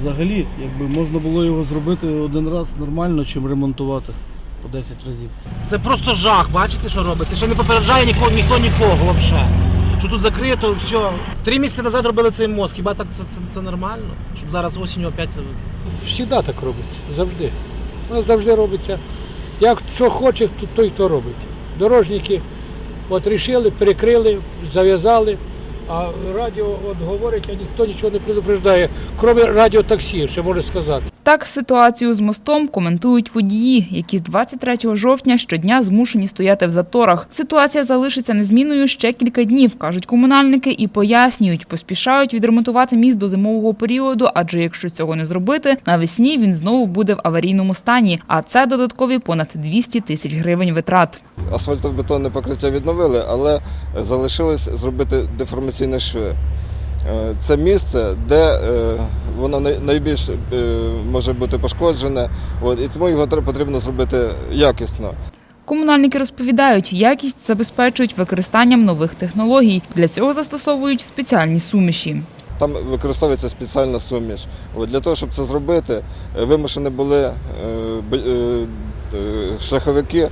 взагалі, якби можна було його зробити один раз нормально, чим ремонтувати по 10 разів. Це просто жах, бачите, що робиться? Ще не попереджає ніхто, ніхто нікого взагалі. Що тут закрито, все. Три місяці назад робили цей мозк. Хіба так це, це, це нормально? Щоб зараз осінню опять це. Всіда так робиться, завжди. У нас завжди робиться. Як що хоче, то той то робить. Дорожники от рішили, перекрили, зав'язали, а радіо от говорить, а ніхто нічого не предупреждає, крім радіотаксі, ще може сказати. Так ситуацію з мостом коментують водії, які з 23 жовтня щодня змушені стояти в заторах. Ситуація залишиться незмінною ще кілька днів, кажуть комунальники, і пояснюють, поспішають відремонтувати міст до зимового періоду, адже якщо цього не зробити, навесні він знову буде в аварійному стані. А це додаткові понад 200 тисяч гривень витрат. Асфальтобетонне покриття відновили, але залишилось зробити деформаційні шви. Е, Це місце, де е, воно най- найбільш е, може бути пошкоджене, от, і тому його потрібно зробити якісно. Комунальники розповідають, якість забезпечують використанням нових технологій. Для цього застосовують спеціальні суміші. Там використовується спеціальна суміш. От, для того, щоб це зробити, е, вимушені були е, шляховики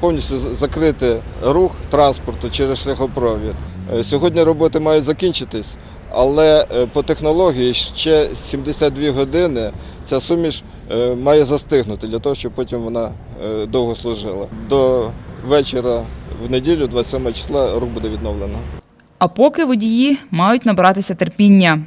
повністю закрити рух транспорту через шляхопровід. Е, Сьогодні роботи мають закінчитись, але е, по технології ще 72 години ця суміш е, має застигнути для того, щоб потім вона довго служила. До вечора в неділю, 27 числа, рух буде відновлено. А поки водії мають набратися терпіння.